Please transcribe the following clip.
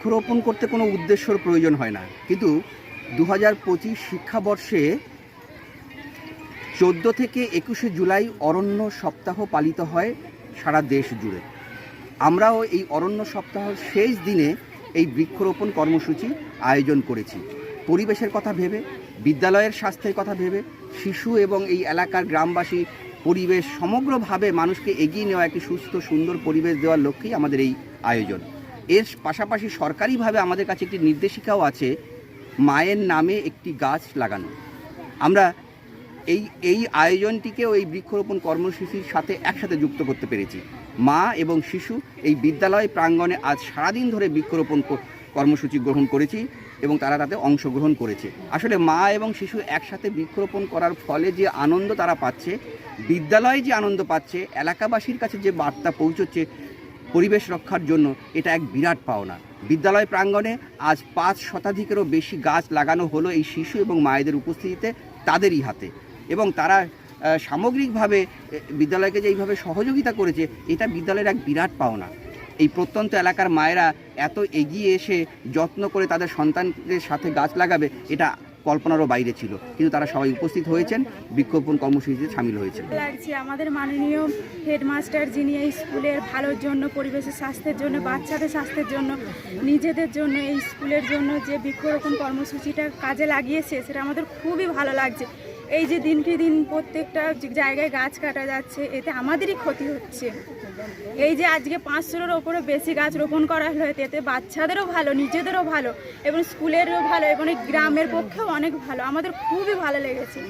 বৃক্ষরোপণ করতে কোনো উদ্দেশ্যর প্রয়োজন হয় না। কিন্তু দু হাজার পঁচিশ শিক্ষাবর্ষে চোদ্দ থেকে একুশে জুলাই অরণ্য সপ্তাহ পালিত হয় সারা দেশ জুড়ে। আমরাও এই অরণ্য সপ্তাহ শেষ দিনে এই বৃক্ষরোপণ কর্মসূচি আয়োজন করেছি। পরিবেশের কথা ভেবে, বিদ্যালয়ের স্বাস্থ্যের কথা ভেবে, শিশু এবং এই এলাকার গ্রামবাসী পরিবেশ সমগ্রভাবে মানুষকে এগিয়ে নেওয়া একটি সুস্থ, সুন্দর পরিবেশ দেওয়ার লক্ষ্যেই আমাদের এই আয়োজন। এর পাশাপাশি সরকারিভাবে আমাদের কাছে একটি নির্দেশিকাও আছে, মায়ের নামে একটি গাছ লাগানো। আমরা এই এই আয়োজনটিকেও এই বৃক্ষরোপণ কর্মসূচির সাথে একসাথে যুক্ত করতে পেরেছি। মা এবং শিশু এই বিদ্যালয় প্রাঙ্গণে আজ সারাদিন ধরে বৃক্ষরোপণ কর্মসূচি গ্রহণ করেছি এবং তারা তাতে অংশগ্রহণ করেছে। আসলে মা এবং শিশু একসাথে বৃক্ষরোপণ করার ফলে যে আনন্দ তারা পাচ্ছে, বিদ্যালয়ে যে আনন্দ পাচ্ছে, এলাকাবাসীর কাছে যে বার্তা পৌঁছচ্ছে পরিবেশ রক্ষার জন্য এটা এক বিরাট পাওনা। বিদ্যালয় প্রাঙ্গণে আজ পাঁচ শতাধিকেরও বেশি গাছ লাগানো হলো এই শিশু এবং মায়েদের উপস্থিতিতে তাদেরই হাতে। এবং তারা সামগ্রিকভাবে বিদ্যালয়কে যে এইভাবে সহযোগিতা করেছে, এটা বিদ্যালয়ের এক বিরাট পাওনা। এই প্রত্যন্ত এলাকার মায়েরা এত এগিয়ে এসে যত্ন করে তাদের সন্তানদের সাথে গাছ লাগাবে, এটা কল্পনারও বাইরে ছিল। কিন্তু তারা সবাই উপস্থিত হয়েছেন বিক্ষোভন কর্মসূচিতে সামিল হয়েছে লাগছে আমাদের মাননীয় হেডমাস্টার যিনি এই স্কুলের ভালোর জন্য, পরিবেশের স্বাস্থ্যের জন্য, বাচ্চাদের স্বাস্থ্যের জন্য, নিজেদের জন্য, এই স্কুলের জন্য যে বৃক্ষরোপণ কর্মসূচিটা কাজে লাগিয়েছে, সেটা আমাদের খুবই ভালো লাগছে। এই যে দিনকে দিন প্রত্যেকটা জায়গায় গাছ কাটা যাচ্ছে, এতে আমাদেরই ক্ষতি হচ্ছে। এই যে আজকে পাঁচশোর ওপরে বেশি গাছ রোপণ করা হলো, এতে বাচ্চাদেরও ভালো, নিজেদেরও ভালো, এবং স্কুলেরও ভালো, এবং গ্রামের পক্ষেও অনেক ভালো। আমাদের খুবই ভালো লেগেছে।